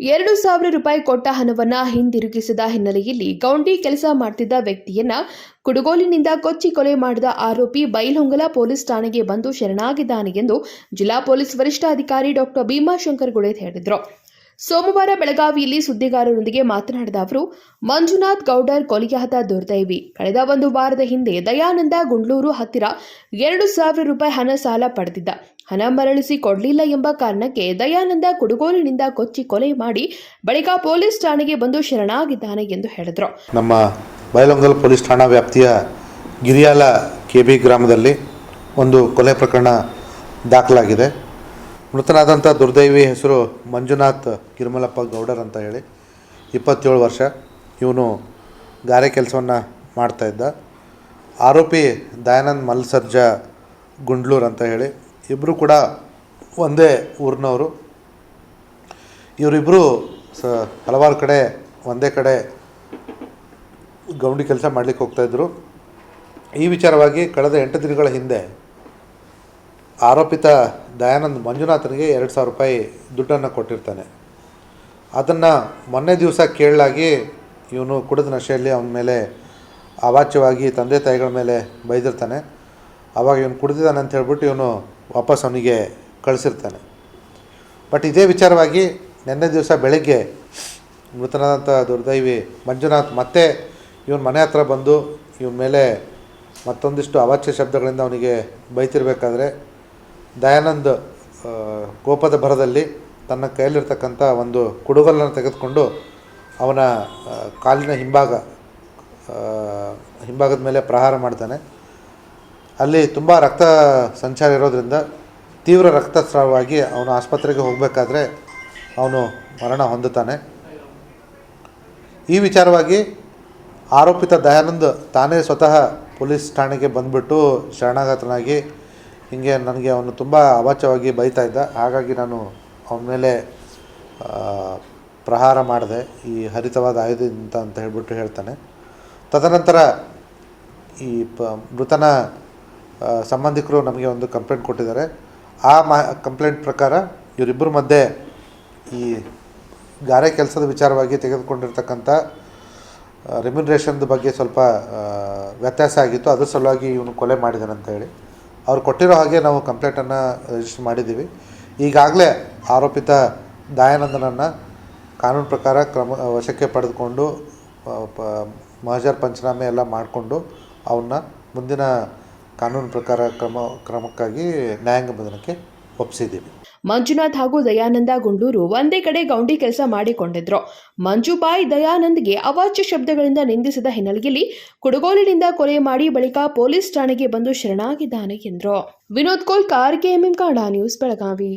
ಎರಡು ಸಾವಿರ ರೂಪಾಯಿ ಕೊಟ್ಟ ಹಣವನ್ನು ಹಿಂದಿರುಗಿಸಿದ ಹಿನ್ನೆಲೆಯಲ್ಲಿ ಗೌಂಡಿ ಕೆಲಸ ಮಾಡ್ತಿದ್ದ ವ್ಯಕ್ತಿಯನ್ನ ಕುಡುಗೋಲಿನಿಂದ ಕೊಚ್ಚಿ ಕೊಲೆ ಮಾಡಿದ ಆರೋಪಿ ಬೈಲಹೊಂಗಲ ಪೊಲೀಸ್ ಠಾಣೆಗೆ ಬಂದು ಶರಣಾಗಿದ್ದಾನೆ ಎಂದು ಜಿಲ್ಲಾ ಪೊಲೀಸ್ ವರಿಷ್ಠಾಧಿಕಾರಿ ಡಾಕ್ಟರ್ ಭೀಮಾಶಂಕರ್ ಗುಳೇತ್ ಹೇಳಿದರು. ಸೋಮವಾರ ಬೆಳಗಾವಿಯಲ್ಲಿ ಸುದ್ದಿಗಾರರೊಂದಿಗೆ ಮಾತನಾಡಿದ ಅವರು, ಮಂಜುನಾಥ್ ಗೌಡರ್ ಕೊಲೆಯಾದ ದುರ್ದೈವಿ. ಕಳೆದ ಒಂದು ವಾರದ ಹಿಂದೆ ದಯಾನಂದ ಗುಂಡ್ಲೂರು ಹತ್ತಿರ ಎರಡು ಸಾವಿರ ರೂಪಾಯಿ ಹಣ ಸಾಲ ಪಡೆದಿದ್ದ. ಹಣ ಮರಳಿಸಿ ಕೊಡಲಿಲ್ಲ ಎಂಬ ಕಾರಣಕ್ಕೆ ದಯಾನಂದ ಕುಡುಗೋಲಿನಿಂದ ಕೊಚ್ಚಿ ಕೊಲೆ ಮಾಡಿ ಬಳಿಕ ಪೊಲೀಸ್ ಠಾಣೆಗೆ ಬಂದು ಶರಣಾಗಿದ್ದಾನೆ ಎಂದು ಹೇಳಿದರು. ನಮ್ಮ ಬಯಲಂಗಲ್ ಪೊಲೀಸ್ ಠಾಣಾ ವ್ಯಾಪ್ತಿಯ ಗಿರಿಯಾಲ ಕೆ ಬಿ ಗ್ರಾಮದಲ್ಲಿ ಒಂದು ಕೊಲೆ ಪ್ರಕರಣ ದಾಖಲಾಗಿದೆ. ಮೃತನಾದಂಥ ದುರ್ದೈವಿ ಹೆಸರು ಮಂಜುನಾಥ್ ಕಿರುಮಲಪ್ಪ ಗೌಡರ್ ಅಂತ ಹೇಳಿ. ಇಪ್ಪತ್ತೇಳು ವರ್ಷ. ಇವನು ಗಾರೆ ಕೆಲಸವನ್ನು ಮಾಡ್ತಾಯಿದ್ದ ಆರೋಪಿ ದಯಾನಂದ್ ಮಲ್ಸರ್ಜ ಗುಂಡ್ಲೂರ್ ಅಂತ ಹೇಳಿ. ಇಬ್ಬರು ಕೂಡ ಒಂದೇ ಊರಿನವರು. ಇವರಿಬ್ಬರು ಸ ಹಲವಾರು ಕಡೆ, ಒಂದೇ ಕಡೆ ಗೌಂಡಿ ಕೆಲಸ ಮಾಡಲಿಕ್ಕೆ ಹೋಗ್ತಾಯಿದ್ರು ಈ ವಿಚಾರವಾಗಿ ಕಳೆದ ಎಂಟು ದಿನಗಳ ಹಿಂದೆ ಆರೋಪಿತ ದಯಾನಂದ್ ಮಂಜುನಾಥನಿಗೆ ಎರಡು ಸಾವಿರ ರೂಪಾಯಿ ದುಡ್ಡನ್ನು ಕೊಟ್ಟಿರ್ತಾನೆ. ಅದನ್ನು ಮೊನ್ನೆ ದಿವಸ ಕೇಳಲಾಗಿ ಇವನು ಕುಡಿದ ನಶೆಯಲ್ಲಿ ಅವನ ಮೇಲೆ ಅವಾಚ್ಯವಾಗಿ ತಂದೆ ತಾಯಿಗಳ ಮೇಲೆ ಬೈದಿರ್ತಾನೆ. ಆವಾಗ ಇವನು ಕುಡಿದಿದ್ದಾನೆ ಅಂತ ಹೇಳ್ಬಿಟ್ಟು ಇವನು ವಾಪಸ್ ಅವನಿಗೆ ಕಳಿಸಿರ್ತಾನೆ. ಬಟ್ ಇದೇ ವಿಚಾರವಾಗಿ ನಿನ್ನೆ ದಿವಸ ಬೆಳಗ್ಗೆ ಮೃತನಾದಂಥ ದುರ್ದೈವಿ ಮಂಜುನಾಥ್ ಮತ್ತೆ ಇವನ ಮನೆ ಹತ್ರ ಬಂದು ಇವನ ಮೇಲೆ ಮತ್ತೊಂದಿಷ್ಟು ಅವಾಚ್ಯ ಶಬ್ದಗಳಿಂದ ಅವನಿಗೆ ಬೈತಿರ್ಬೇಕಾದ್ರೆ ದಯಾನಂದ್ ಕೋಪದ ಭರದಲ್ಲಿ ತನ್ನ ಕೈಯಲ್ಲಿರ್ತಕ್ಕಂಥ ಒಂದು ಕುಡುಗಲನ್ನು ತೆಗೆದುಕೊಂಡು ಅವನ ಕಾಲಿನ ಹಿಂಭಾಗ ಹಿಂಭಾಗದ ಮೇಲೆ ಪ್ರಹಾರ ಮಾಡ್ತಾನೆ. ಅಲ್ಲಿ ತುಂಬ ರಕ್ತ ಸಂಚಾರ ಇರೋದರಿಂದ ತೀವ್ರ ರಕ್ತಸ್ರಾವವಾಗಿ ಅವನು ಆಸ್ಪತ್ರೆಗೆ ಹೋಗಬೇಕಾದ್ರೆ ಅವನು ಮರಣ ಹೊಂದುತ್ತಾನೆ. ಈ ವಿಚಾರವಾಗಿ ಆರೋಪಿತ ದಯಾನಂದ್ ತಾನೇ ಸ್ವತಃ ಪೊಲೀಸ್ ಠಾಣೆಗೆ ಬಂದುಬಿಟ್ಟು ಶರಣಾಗತನಾಗಿ ಹೀಗೆ ನನಗೆ ಅವನು ತುಂಬ ಅವಾಚ್ಯವಾಗಿ ಬೈತಾ ಇದ್ದ. ಹಾಗಾಗಿ ನಾನು ಅವನ ಮೇಲೆ ಪ್ರಹಾರ ಮಾಡಿದೆ. ಈ ಹರಿತವಾದ ಆಯುಧದಿಂದ ಅಂತ ಹೇಳಿಬಿಟ್ಟು ಹೇಳ್ತಾನೆ. ತದನಂತರ ಈ ಪ, ಮೃತನ ಸಂಬಂಧಿಕರು ನಮಗೆ ಒಂದು ಕಂಪ್ಲೇಂಟ್ ಕೊಟ್ಟಿದ್ದಾರೆ. ಆ ಮಾ, ಕಂಪ್ಲೇಂಟ್ ಪ್ರಕಾರ ಇವರಿಬ್ಬರ ಮಧ್ಯೆ ಈ ಗಾರೆ ಕೆಲಸದ ವಿಚಾರವಾಗಿ ತೆಗೆದುಕೊಂಡಿರ್ತಕ್ಕಂಥ ರೆಮ್ಯುನರೇಷನ್ದ ಬಗ್ಗೆ ಸ್ವಲ್ಪ ವ್ಯತ್ಯಾಸ ಆಗಿತ್ತು. ಅದ್ರ ಸಲುವಾಗಿ ಇವನು ಕೊಲೆ ಮಾಡಿದಾನಂತ ಹೇಳಿ. ಅವ್ರು ಕೊಟ್ಟಿರೋ ಹಾಗೆ ನಾವು ಕಂಪ್ಲೇಂಟನ್ನು ರಿಜಿಸ್ಟರ್ ಮಾಡಿದ್ದೀವಿ. ಈಗಾಗಲೇ ಆರೋಪಿತ ದಯಾನಂದನನ್ನು ಕಾನೂನು ಪ್ರಕಾರ ಕ್ರಮ, ವಶಕ್ಕೆ ಪಡೆದುಕೊಂಡು ಮಹಜರ್ ಪಂಚನಾಮೆ ಎಲ್ಲ ಮಾಡಿಕೊಂಡು ಅವನ್ನ ಮುಂದಿನ ಕಾನೂನು ಪ್ರಕಾರ ಕ್ರಮ, ಕ್ರಮಕ್ಕಾಗಿ ನ್ಯಾಯಾಂಗ ಬಂಧನಕ್ಕೆ ಒಪ್ಪಿಸಿದ್ದೀವಿ ಮಂಜುನಾಥ್ ಹಾಗೂ ದಯಾನಂದ ಗುಂಡೂರು ಒಂದೇ ಕಡೆ ಗೌಂಡಿ ಕೆಲಸ ಮಾಡಿಕೊಂಡಿದ್ರು. ಮಂಜುಬಾಯಿ ದಯಾನಂದ್ಗೆ ಅವಾಚ್ಯ ಶಬ್ದಗಳಿಂದ ನಿಂದಿಸಿದ ಹಿನ್ನೆಲೆಯಲ್ಲಿ ಕುಡುಗೋಲಿನಿಂದ ಕೊಲೆ ಮಾಡಿ ಬಳಿಕ ಪೊಲೀಸ್ ಠಾಣೆಗೆ ಬಂದು ಶರಣಾಗಿದ್ದಾನೆ ಎಂದರು. Vinod Kolkar KMM Kannada news Belagavi.